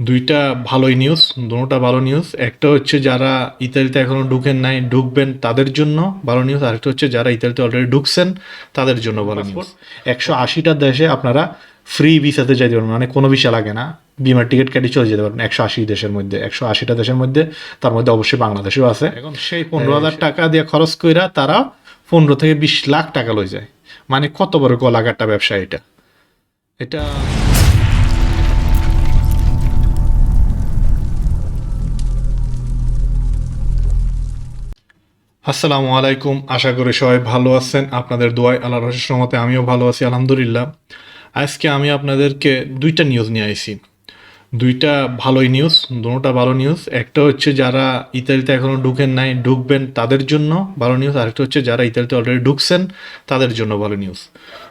দুইটা ভালোই নিউজ দুটোটা ভালো নিউজ একটা হচ্ছে যারা ইতালিতে এখনও ঢুকেন নাই ঢুকবেন তাদের জন্য ভালো নিউজ আরেকটা হচ্ছে যারা ইতালিতে অলরেডি ঢুকছেন তাদের জন্য ভালো নিউজ একশো আশিটা দেশে আপনারা ফ্রি ভিসাতে যাইতে পারবেন। মানে কোনো ভিসা লাগে না। বিমার টিকিট কেটে চলে যেতে পারবেন একশো আশি দেশের মধ্যে। একশো আশিটা দেশের মধ্যে। তার মধ্যে অবশ্যই বাংলাদেশেও আছে। এখন সেই পনেরো হাজার টাকা দিয়ে খরচ কইরা তারা পনেরো থেকে বিশ লাখ টাকা লই যায়। মানে কত বড় গলাকাটা ব্যবসা এটা? এটা আসসালামু আলাইকুম। আশা করি সবাই ভালো আছেন। আপনাদের দোয়াই আল্লাহ রহমতে মতে আমিও ভালো আছি, আলহামদুলিল্লাহ। আজকে আমি আপনাদেরকে দুইটা নিউজ নিয়ে আইছি। দুইটা ভালোই নিউজ দুটোটা ভালো নিউজ একটা হচ্ছে যারা ইতালিতে এখনও ঢুকেন নাই, ঢুকবেন তাদের জন্য ভালো নিউজ আরেকটা হচ্ছে যারা ইতালিতে অলরেডি ঢুকছেন, তাদের জন্য ভালো নিউজ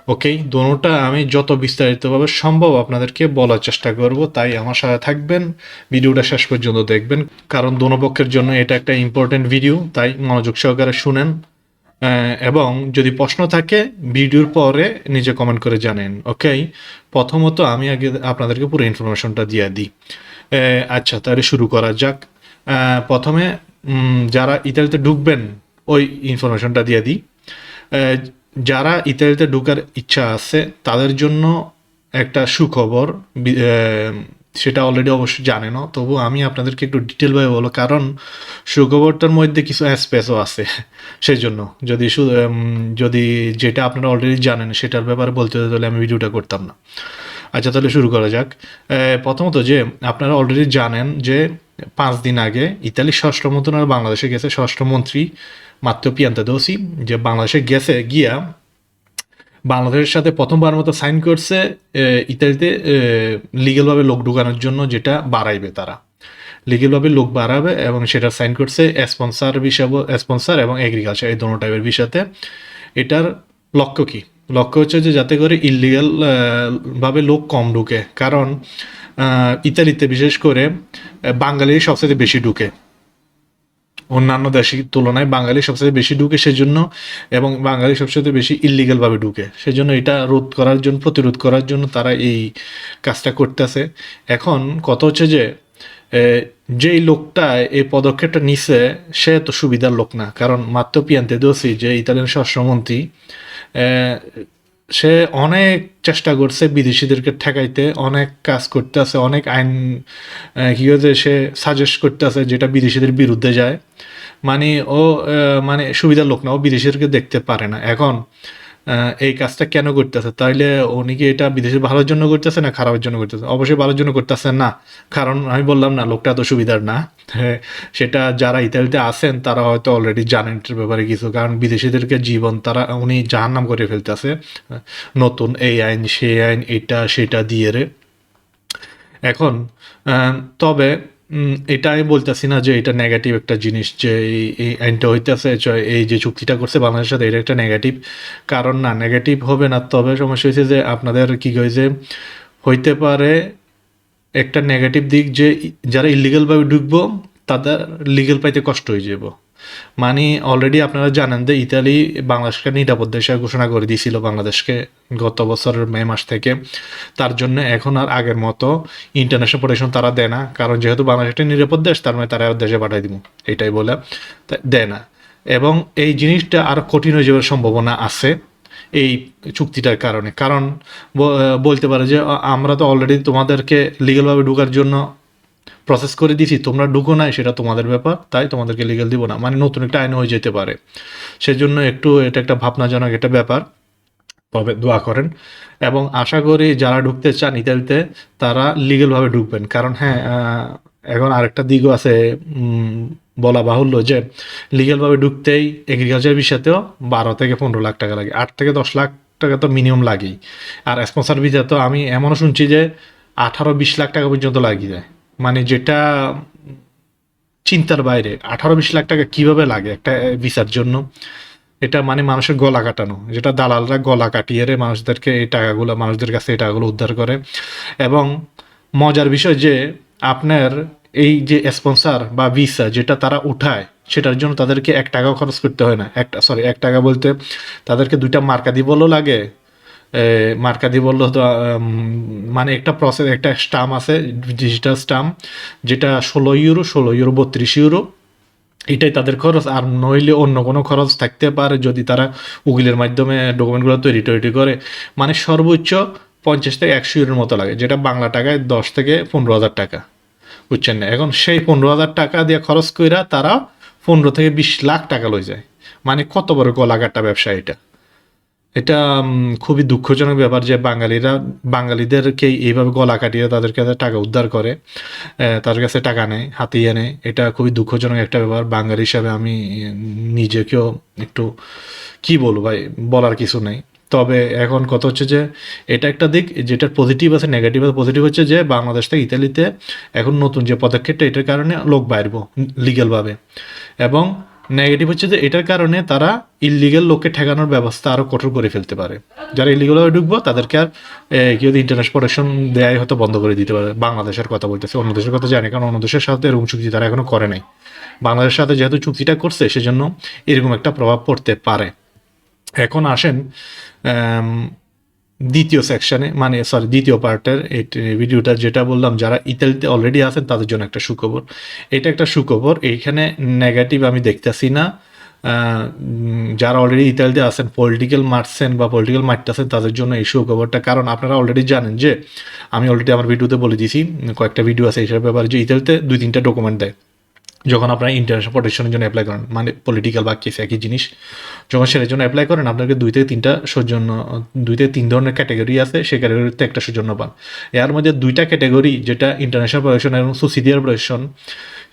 ওকেই দুটোটা আমি যত বিস্তারিতভাবে সম্ভব আপনাদেরকে বলার চেষ্টা করব, তাই আমার সাথে থাকবেন। ভিডিওটা শেষ পর্যন্ত দেখবেন, কারণ দোনো পক্ষের জন্য এটা একটা ইম্পর্টেন্ট ভিডিও তাই মনোযোগ সহকারে শুনেন। এবং যদি প্রশ্ন থাকে, ভিডিওর পরে নিজে কমেন্ট করে জানেন ওকে প্রথমত আমি আগে আপনাদেরকে পুরো ইনফরমেশনটা দিয়ে দিই। আচ্ছা তাহলে শুরু করা যাক। প্রথমে যারা ইতালিতে ঢুকবেন, ওই ইনফরমেশনটা দিয়ে দিই। যারা ইতালিতে ঢোকার ইচ্ছা আছে, তাদের জন্য একটা সুখবর সেটা অলরেডি অবশ্যই জানেন তবু আমি আপনাদেরকে একটু ডিটেলভাবে বলো কারণ সুখবরটার মধ্যে কিছু স্পেসও আছে সেই জন্য যদি যদি যেটা আপনারা অলরেডি জানেন, সেটার ব্যাপারে বলতে তাহলে আমি ভিডিওটা করতাম না। আচ্ছা তাহলে শুরু করা যাক। প্রথমত যে, আপনারা অলরেডি জানেন যে, পাঁচ দিন আগে ইতালির স্বরাষ্ট্রমন্ত্রী আর বাংলাদেশে গেছে। স্বরাষ্ট্রমন্ত্রী মাত্র পিয়ান্তা দোসি, যে বাংলাদেশে গেছে, গিয়া বাংলাদেশের সাথে প্রথমবার মতো সাইন করছে ইতালিতে লিগেলভাবে লোক ঢুকানোর জন্য যেটা বাড়াইবে তারা। লিগেলভাবে লোক বাড়াবে এবং সেটা সাইন করছে স্পন্সার বিষয় স্পন্সার এবং এগ্রিকালচার এই দোনো টাইপের বিষয়তে এটার লক্ষ্য কি? লক্ষ্য হচ্ছে যে যাতে করে ইলিগাল ভাবে লোক কম ঢুকে। কারণ ইতালিতে বিশেষ করে বাঙালি সবচেয়ে বেশি ঢুকে। অন্যান্য দেশের তুলনায় বাঙালি সবচেয়ে বেশি ঢুকে সেজন্য এবং বাঙালি সবচেয়ে বেশি ইলিগাল ভাবে ঢুকে। সেজন্য এটা রোধ করার জন্য, প্রতিরোধ করার জন্য তারা এই কাজটা করতেছে। এখন কথা হচ্ছে যে যেই লোকটা এই পদক্ষেপটা নিছে, সে তো সুবিধার লোক না। কারণ মাত্র পিয়ান্তে দোসি যে ইতালিয়ান স্বরাষ্ট্রমন্ত্রী সে অনেক চেষ্টা করছে বিদেশিদেরকে ঠেকাইতে, অনেক কাজ করতেছে, অনেক আইন কি হয়েছে সে সাজেস্ট করতেছে যেটা বিদেশিদের বিরুদ্ধে যায়। মানে ও মানে সুবিধার লোক না, ও বিদেশিদেরকে দেখতে পারে না। এখন এই কাজটা কেন করতেছে? তাইলে উনি কি এটা বিদেশের ভালোর জন্য করতেছে না খারাপের জন্য করতেছে? অবশ্যই ভালোর জন্য করতেছে না। কারণ আমি বললাম না, লোকটা এত সুবিধার না। সেটা যারা ইতালিতে আছেন, তারা হয়তো অলরেডি জানেন এটার ব্যাপারে কিছু। কারণ বিদেশিদেরকে জীবন তারা, উনি জাহান্নাম করে ফেলতেছে। নতুন এই আইন, সেই আইন, এটা, সেটা দিয়ে রে। এখন তবে এটা আমি বলতেছি না যে এটা নেগেটিভ একটা জিনিস যে এই আইনটা হইতেছে এই যে চুক্তিটা করছে বাংলাদেশের সাথে, এটা একটা নেগেটিভ কারণ না নেগেটিভ হবে না। তবে সমস্যা হয়েছে যে আপনাদের কি হয়েছে হইতে পারে একটা নেগেটিভ দিক যে যারা ইলিগালভাবে ঢুকবো, তাদের লিগেল পাইতে কষ্ট হয়ে যাব মানে অলরেডি আপনারা জানেন যে ইতালি বাংলাদেশকে নিরাপদ দেশ ঘোষণা করে দিয়েছিল বাংলাদেশকে গত বছরের মে মাস থেকে। তার জন্য এখন আর আগের মতো ইন্টারন্যাশনাল প্রোটেকশন তারা দেয় না, কারণ যেহেতু বাংলাদেশ একটা নিরাপদ দেশ, তার মানে তারা দেশে পাঠাই দিব, এটাই বলে দেয় না। এবং এই জিনিসটা আরও কঠিন হয়ে যাওয়ার সম্ভাবনা আছে এই চুক্তিটার কারণে। কারণ বলতে পারে যে আমরা তো অলরেডি তোমাদেরকে লিগেলভাবে ঢোকার জন্য প্রসেস করে দিছি, তোমরা ঢুকো নাই, সেটা তোমাদের ব্যাপার, তাই তোমাদেরকে লিগেল দিব না। মানে নতুন একটা আইন হয়ে যেতে পারে। সেজন্য একটু এটা একটা ভাবনাজনক একটা ব্যাপার। তবে দোয়া করেন। এবং আশা করি যারা ঢুকতে চান ইতালিতে, তারা লিগেলভাবে ঢুকবেন। কারণ হ্যাঁ এখন আরেকটা দিকও আছে বলা বাহুল্য যে লিগেলভাবে ঢুকতেই এগ্রিকালচার বিষয়তেও বারো থেকে পনেরো লাখ টাকা লাগে। আট থেকে দশ লাখ টাকা তো মিনিমাম লাগেই। আর স্পন্সার ভিসা তো আমি এমনও শুনছি যে, আঠারো, বিশ লাখ টাকা পর্যন্ত লাগিয়ে যায় মানে যেটা চিন্তার বাইরে, আঠারো বিশ লাখ টাকা কীভাবে লাগে একটা ভিসার জন্য? এটা মানে মানুষের গলা কাটানো, যেটা দালালরা গলা কাটিয়ে রে মানুষদেরকে এই টাকাগুলো, মানুষদের কাছে এই টাকাগুলো উদ্ধার করে। এবং মজার বিষয় যে আপনার এই যে স্পন্সার বা ভিসা যেটা তারা উঠায়, সেটার জন্য তাদেরকে এক টাকাও খরচ করতে হয় না। একটা সরি, এক টাকা বলতে তাদেরকে দুইটা মার্কা দিবলও লাগে এ, মার্কা দিয়ে বলল তো মানে একটা প্রসেস একটা স্টাম্প আছে ডিজিটাল স্টাম্প যেটা ষোলো ইউরো ষোলো ইউরো বত্রিশ ইউরো এটাই তাদের খরচ। আর নইলে অন্য কোনো খরচ থাকতে পারে যদি তারা উকিলের মাধ্যমে ডকুমেন্টগুলো তৈরি টৈরি করে। মানে সর্বোচ্চ পঞ্চাশ থেকে একশো ইউরোর মতো লাগে যেটা বাংলা টাকায় দশ থেকে পনেরো হাজার টাকা। বুঝছেন না? এখন সেই পনেরো হাজার টাকা দিয়ে খরচ কইরা তারা পনেরো থেকে বিশ লাখ টাকা লই যায়। মানে কত বড় গলাকাটা ব্যবসা এটা? এটা খুবই দুঃখজনক ব্যাপার যে বাঙালিরা, বাঙালিদেরকে এইভাবে গলা কাটিয়ে তাদের কাছে টাকা উদ্ধার করে তাদের কাছে টাকা নেয়, হাতিয়ে নেয়, এটা খুবই দুঃখজনক একটা ব্যাপার। বাঙালি হিসাবে আমি নিজেকেও একটু কি বলব ভাই, বলার কিছু নেই। তবে এখন কথা হচ্ছে যে, এটা একটা দিক যেটার পজিটিভ আছে নেগেটিভ আছে। পজিটিভ হচ্ছে যে, বাংলাদেশ থেকে ইতালিতে এখন নতুন যে পদক্ষেপটা, এটার কারণে লোক বাইরব লিগ্যালভাবে এবং নেগেটিভ হচ্ছে যে এটার কারণে তারা ইলিগেল লোককে ঠেকানোর ব্যবস্থা আরও কঠোর করে ফেলতে পারে। যারা ইলিগেলভাবে ঢুকবো তাদেরকে আর এ, কেউ ইন্টারন্যাশনাল প্রোটেকশন দেয় হয়তো বন্ধ করে দিতে পারে। বাংলাদেশের কথা বলতেছে অন্য দেশের কথা জানি কারণ অন্য দেশের সাথে এরকম চুক্তি তারা এখনও করে নাই। বাংলাদেশের সাথে যেহেতু চুক্তিটা করছে সেজন্য এরকম একটা প্রভাব পড়তে পারে। এখন আসেন দ্বিতীয় সেকশনে মানে সরি দ্বিতীয় পার্টের ভিডিওটা যেটা বললাম, যারা ইতালিতে অলরেডি আছেন, তাদের জন্য একটা সুখবর। এটা একটা সুখবর, এইখানে নেগেটিভ আমি দেখতেছি না। যারা অলরেডি ইতালিতে আছেন পলিটিক্যাল মারছেন বা পলিটিক্যাল মারতেছেন, তাদের জন্য এই সুখবরটা। কারণ আপনারা অলরেডি জানেন যে, আমি অলরেডি আমার ভিডিওতে বলে দিছি, কয়েকটা ভিডিও আছে এইসব ব্যাপারে যে ইতালিতে দুই তিনটা ডকুমেন্ট দেয়। যখন আপনারা ইন্টারন্যাশনাল প্রোটেকশনের জন্য অ্যাপ্লাই করেন মানে পলিটিক্যাল বা কেস একই জিনিস, যখন সেটার জন্য অ্যাপ্লাই করেন, আপনাকে দুই থেকে তিনটা সৌজন্য দুই থেকে তিন ধরনের ক্যাটাগরি আছে সেই ক্যাটাগরিতে একটা সৌজন্য পান। এর মধ্যে দুইটা ক্যাটাগরি যেটা ইন্টারন্যাশনাল প্রোটেকশন এবং সুসিডিয়ার প্রোটেকশন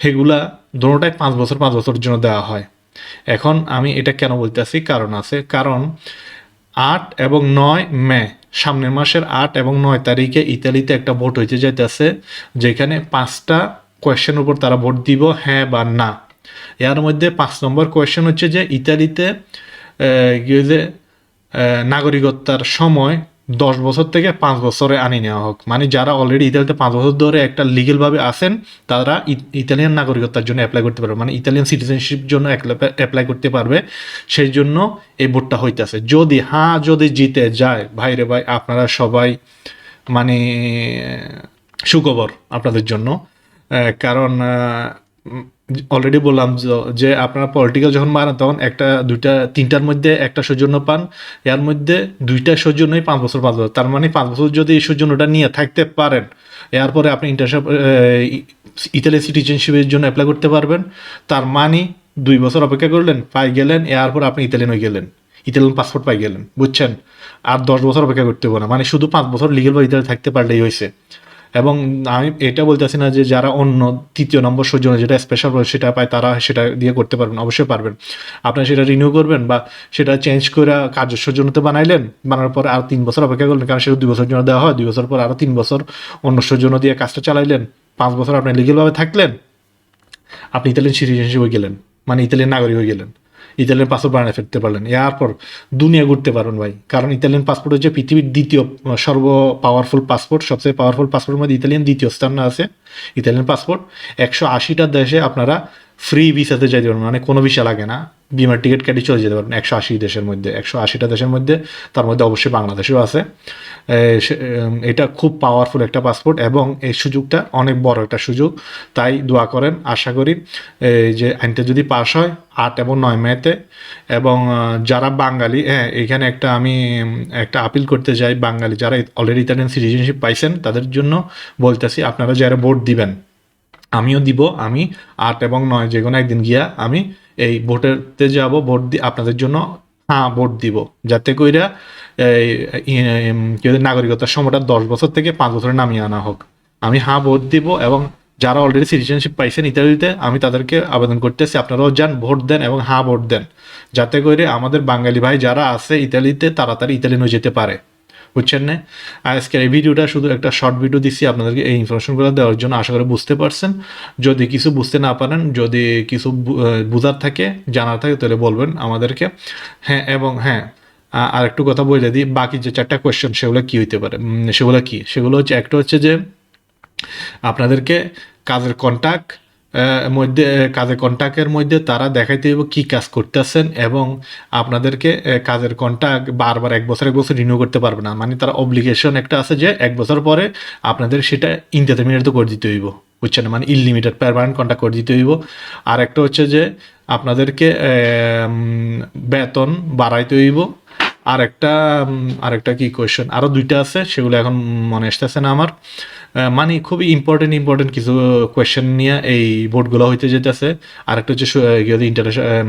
সেগুলা দুটোটাই পাঁচ বছর, পাঁচ বছরের জন্য দেওয়া হয়। এখন আমি এটা কেন বলতেছি? কারণ আছে, কারণ আট এবং নয় মে, সামনের মাসের আট এবং নয় তারিখে ইতালিতে একটা ভোট হইতে যাইতেছে, যেখানে পাঁচটা কোয়েশ্চেন উপর তারা ভোট দিব হ্যাঁ বা না। এর মধ্যে পাঁচ নম্বর কোয়েশ্চেন হচ্ছে যে, ইতালিতে হয়েছে নাগরিকত্বার সময় দশ বছর থেকে পাঁচ বছরে আনি নেওয়া হোক। মানে যারা অলরেডি ইতালিতে পাঁচ বছর ধরে একটা লিগেলভাবে আছেন, তারা ইতালিয়ান নাগরিকত্বার জন্য অ্যাপ্লাই করতে পারবে। মানে ইতালিয়ান সিটিজেনশিপ জন্য অ্যাপ্লাই করতে পারবে। সেই জন্য এই ভোটটা হইতেছে। যদি হ্যাঁ যদি জিতে যায়, ভাইরে ভাই, আপনারা সবাই মানে সুখবর আপনাদের জন্য। কারণ অলরেডি বললাম যে আপনারা পলিটিক্যাল যখন মারেন, তখন একটা, দুইটা, তিনটার মধ্যে একটা সৌজন্য পান। এর মধ্যে দুইটা সৌজন্যই পাঁচ বছর পাঁচ বছর। তার মানে পাঁচ বছর যদি এই সৌজন্যটা নিয়ে থাকতে পারেন এরপরে আপনি ইন্টারন্যাশনাল ইতালি সিটিজেনশিপের জন্য অ্যাপ্লাই করতে পারবেন। তার মানে দুই বছর অপেক্ষা করলেন, পাই গেলেন এরপর আপনি ইতালিয়ান হয়ে গেলেন। ইতালিয়ান পাসপোর্ট পাই গেলেন, বুঝছেন? আর দশ বছর অপেক্ষা করতে হবে না। মানে শুধু পাঁচ বছর লিগেল বা ইতালি থাকতে পারলেই হয়েছে। এবং আমি এটা বলতে বলতেছি না যে যারা অন্য তৃতীয় নম্বর সৌজন্য যেটা স্পেশাল সেটা পায়, তারা সেটা দিয়ে করতে পারবেন, অবশ্যই পারবেন। আপনারা সেটা রিনিউ করবেন বা সেটা চেঞ্জ করে কার্য সৌজন্যতে বানাইলেন, বানানোর পর আর তিন বছর অপেক্ষা করলেন, কারণ সেটা দুই বছর জন্য দেওয়া হয়, দুই বছর পর আরও তিন বছর অন্য সৌজন্য দিয়ে কাজটা চালাইলেন, পাঁচ বছর আপনি লিগেলভাবে থাকলেন, আপনি ইতালিয়ান সিটিজেনশিপ হয়ে গেলেন মানে ইতালিয়ান নাগরিক হয়ে গেলেন। ইতালিয়ান পাসপোর্ট বানিয়ে ফেলতে পারলেন। এরপর দুনিয়া ঘুরতে পারবেন ভাই। কারণ ইতালিয়ান পাসপোর্ট হচ্ছে পৃথিবীর দ্বিতীয় সর্ব পাওয়ারফুল পাসপোর্ট সবচেয়ে পাওয়ারফুল পাসপোর্টের মধ্যে ইতালিয়ান দ্বিতীয় স্থান আছে। ইতালিয়ান পাসপোর্ট একশো আশিটা দেশে আপনারা ফ্রি ভিসাতে যেতে পারবেন মানে কোনো ভিসা লাগে না। বিমার টিকিট কেটে চলে যেতে পারবেন। একশো আশি দেশের মধ্যে, একশো আশিটা দেশের মধ্যে। তার মধ্যে অবশ্যই বাংলাদেশেও আছে। এটা খুব পাওয়ারফুল একটা পাসপোর্ট এবং এই সুযোগটা অনেক বড় একটা সুযোগ। তাই দোয়া করেন, আশা করি যে আইনটা যদি পাশ হয়, আট এবং নয় মেতে এবং যারা বাঙালি হ্যাঁ এখানে একটা আমি একটা আপিল করতে চাই। বাঙালি যারা অলরেডি ইতালিয়ান সিটিজেনশিপ পাইছেন, তাদের জন্য বলতেছি, আপনারা যারা ভোট দিবেন আমিও দিব, আমি আট এবং নয় যে কোনো একদিন গিয়া আমি এই ভোটেরতে যাব, ভোট দি, আপনাদের জন্য হ্যাঁ ভোট দিব। যাতে কইরা এই নাগরিকতার সময়টা দশ বছর থেকে পাঁচ বছরে নামিয়ে আনা হোক। আমি হ্যাঁ ভোট দিব এবং যারা অলরেডি সিটিজেনশিপ পাইছেন ইত্যাদিতে আমি তাদেরকে আবেদন করতেছি, আপনারাও যান, ভোট দেন এবং হ্যাঁ ভোট দেন। যাতে করে আমাদের বাঙালি ভাই যারা আছে ইতালিতে তাড়াতাড়ি ইতালি নিয়ে যেতে পারে। বুঝছেন না? আজকের এই ভিডিওটা শুধু একটা শর্ট ভিডিও দিচ্ছি আপনাদেরকে এই ইনফরমেশনগুলো দেওয়ার জন্য। আশা করি বুঝতে পারছেন। যদি কিছু বুঝতে না পারেন, যদি কিছু বোঝার থাকে, জানার থাকে, তাহলে বলবেন আমাদেরকে। হ্যাঁ এবং হ্যাঁ আর একটু কথা বলে দিই, বাকি যে চারটা কোয়েশ্চেন সেগুলো কী হইতে পারে? সেগুলো কি? সেগুলো হচ্ছে, একটা হচ্ছে যে, আপনাদেরকে কাজের কন্ট্যাক্ট মধ্যে কাজের কন্ট্যাক্টের মধ্যে তারা দেখাইতে হইব কি কাজ করতেছেন এবং আপনাদেরকে কাজের কন্ট্যাক্ট বারবার এক বছর এক বছর রিনিউ করতে পারবে না। মানে তারা অব্লিগেশন একটা আছে যে এক বছর পরে আপনাদের সেটা ইনডিটারমিনেট করে দিতে হইব। বুঝছেন? মানে ইনলিমিটেড পারমানেন্ট কন্ট্যাক্ট করে দিতে হইব। আর একটা হচ্ছে যে আপনাদেরকে বেতন বাড়াইতে হইব। আর একটা আরেকটা কি কোয়েশ্চেন আরও দুইটা আছে, সেগুলো এখন মনে আসতেছে না আমার। মানে খুবই ইম্পর্টেন্ট ইম্পর্টেন্ট কিছু কোয়েশ্চেন নিয়ে এই বোর্ডগুলো হইতে যেতেছে। আর একটা হচ্ছে ইন্টারন্যাশনাল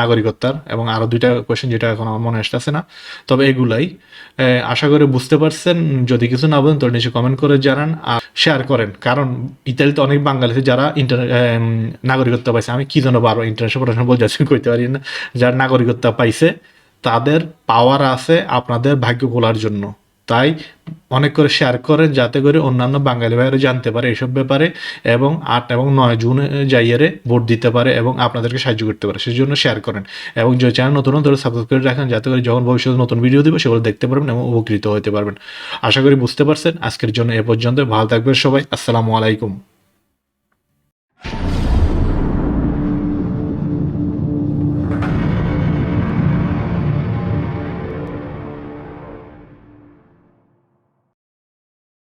নাগরিকত্বার এবং আরও দুইটা কোয়েশ্চেন যেটা এখন আমার মনে আসতেছে না। তবে এগুলাই। আশা করে বুঝতে পারছেন। যদি কিছু না বলেন তো নিচে কমেন্ট করে জানান আর শেয়ার করেন। কারণ ইতালিতে অনেক বাঙালি আছে যারা ইন্টার নাগরিকত্ব পাইছে, আমি কি জন্য বারবার ইন্টারন্যাশনাল পড়াশোনা বলতে কইতে পারি না। যারা নাগরিকত্ব পাইছে, তাদের পাওয়ার আছে আপনাদের ভাগ্য খোলার জন্য। তাই অনেক করে শেয়ার করেন যাতে করে অন্যান্য বাঙালি ভাইয়েরা জানতে পারে এসব ব্যাপারে এবং আট এবং নয় জুন যাইয়ারে ভোট দিতে পারে এবং আপনাদেরকে সাহায্য করতে পারে। সেই জন্য শেয়ার করেন এবং যে চ্যানেল নতুন ধরে সাবস্ক্রাইব করে রাখেন যাতে করে যখন ভবিষ্যতে নতুন ভিডিও দেবো সেগুলো দেখতে পারবেন এবং উপকৃত হতে পারবেন। আশা করি বুঝতে পারছেন। আজকের জন্য এ পর্যন্ত ভালো থাকবেন সবাই। আসসালামু আলাইকুম।